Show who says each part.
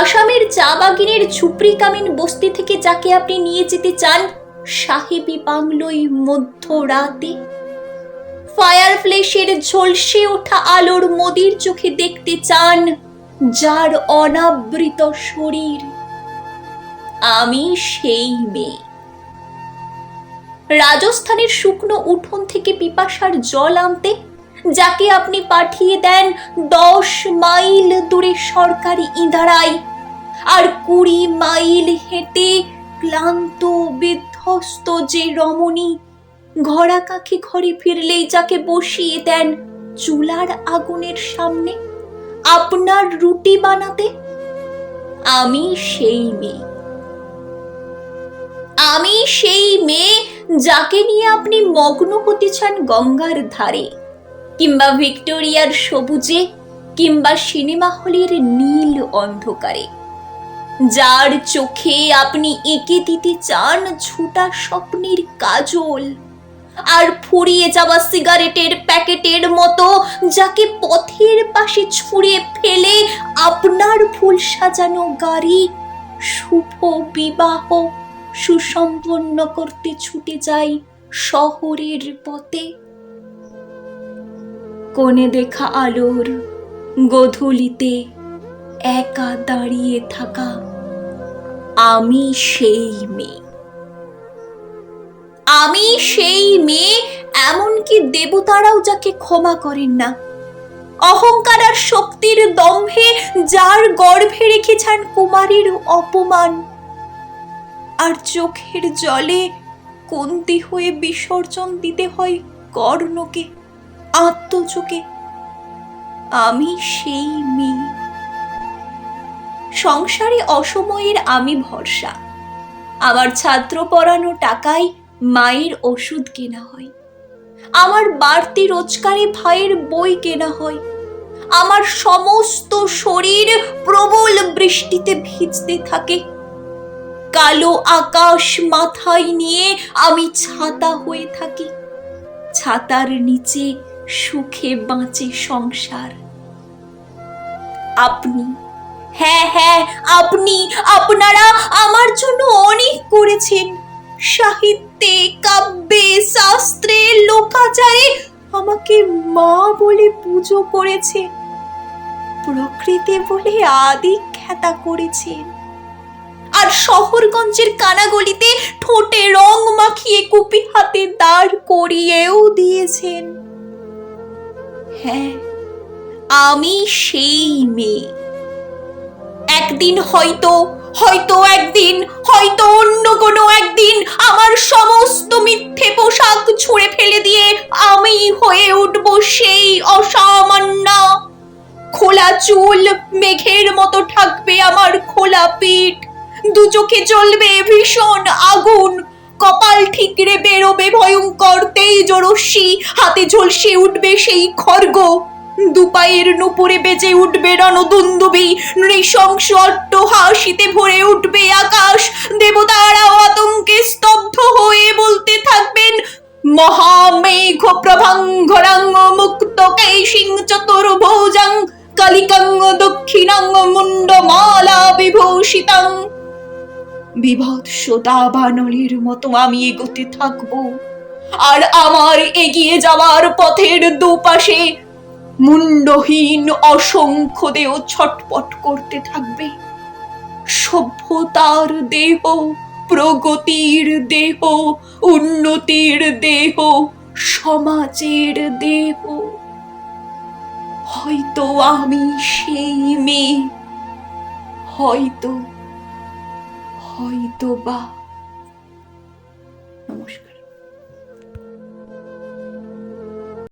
Speaker 1: আসামের চা বাগিনের ঝুপড়ি কামিন বস্তি থেকে যাকে আপনি নিয়ে যেতে চান, সাহেবি বাংলোয় মধ্যরাতে। ফায়ার ফ্লেশের ঝলসে ওঠা আলোর মোদির চোখে দেখতে চান যার অনাবৃত শরীর। আমি সেই মেয়ে। রাজস্থানের শুকনো উঠোন থেকে পিপাসার জল আনতে যাকে আপনি পাঠিয়ে দেন দশ মাইল দূরে সরকারি ইঁদারায়। আর কুড়ি মাইল হেঁটে ক্লান্ত, বিধ্বস্ত যে রমণী ঘোড়া কাখি ঘরে ফিরলেই যাকে বসিয়ে দেন চুলার আগুনের সামনে, আপনার রুটি বানাতে? আমি সেই মেয়ে। আমি সেই মেয়ে যাকে নিয়ে আপনি মগ্ন হতে চান গঙ্গার ধারে। কিংবা ভিক্টোরিয়ার সবুজে কিংবা সিনেমা হলের নীল অন্ধকারে। যার চোখে আপনি এঁকে দিতে চান ছোটা স্বপ্নের কাজল, আর ফুরিয়ে যাওয়া সিগারেটের প্যাকেটের মতো যাকে পথের পাশে ছুঁড়ে ফেলে আপনার ফুল সাজানো গাড়ি শুভ বিবাহ সুসম্পন্ন করতে ছুটে যাই শহরের পথে। কোণে দেখা আলোর গধূলিতে একা দাঁড়িয়ে থাকা আমি সেই মেয়ে। আমি সেই মেয়ে, এমনকি দেবতারাও যাকে ক্ষমা করেন না। অহংকার আর শক্তির দম্ভে যার গর্ভে রেখেছেন কুমারীর অপমান, আর চোখের জলে কন্তি হয়ে বিসর্জন দিতে হয় কর্ণকে। আত্মযোগে। আমি সেই মেয়ে। সংসারে অসময়ের আমি ভরসা। আমার ছাত্র পড়ানো টাকায় মায়ের ওষুধ কেনা হয়। আমার বাড়তি রোজগারে ভাইয়ের বই কেনা হয়। আমার সমস্ত শরীর প্রবল বৃষ্টিতে ভিজতে থাকে। কালো আকাশ মাথায় নিয়ে আমি ছাতা হয়ে থাকি। ছাতার নিচে সুখে বাঁচে সংসার। আপনি হ্যাঁ হ্যাঁ আপনি, আপনারা আমার জন্য অনেক করেছেন। সাহিত্যে, কাব্যে, শাস্ত্রে, লোকাচারে আমাকে মা বলে পুজো করেছে, প্রকৃতি বলে আদি খ্যাতা করেছেন। আর শহরগঞ্জের কানাগলিতে ঠোঁটে রং মাখিয়ে কুপি হাতে দাঁড় করিয়েও দিয়েছেন। হ্যাঁ আমি সেই মেয়ে। একদিন হয়তো হয়তো একদিন, হয়তো অন্য কোনো একদিন আমার সমস্ত মিথ্যে পোশাক ছুঁড়ে ফেলে দিয়ে আমি হয়ে উঠব সেই অসামান্য। খোলা চুল, মেঘের মতো থাকবে আমার খোলা পিঠ। দু চোখে জ্বলবে ভীষণ আগুন কপাল ঠিকরে বেরোবে ভয়ঙ্কর তেজ রশ্মি হাতে ঝলসে উঠবে সেই খর্গ। দুপায়ের নুপুরে বেজে উঠবে রণদুন্দুবি। নৃশংস হাসিতে ভরে উঠবে আকাশ। দেবতারাও আতঙ্কে স্তব্ধ হয়ে বলতে থাকবেন, মহামেঘ প্রভাঙ্গরাঙ্গ মুক্ত কেশিং চতুর্ভুজাং কালিকাং দক্ষিণাং মুন্ডমালা বিভূষিতাং। বিভৎস দাবানলের মতো আমি এগোতে থাকব। আর আমার এগিয়ে যাওয়ার পথের দুপাশে মুন্ডহীন অসংখ্য দেহ ছটপট করতে থাকবে। সভ্যতার দেহ, প্রগতির দেহ, উন্নতির দেহ, সমাজের দেহ। হয়তো আমি সেই মেয়ে, হয়তো হয়তো বা নমস্কার।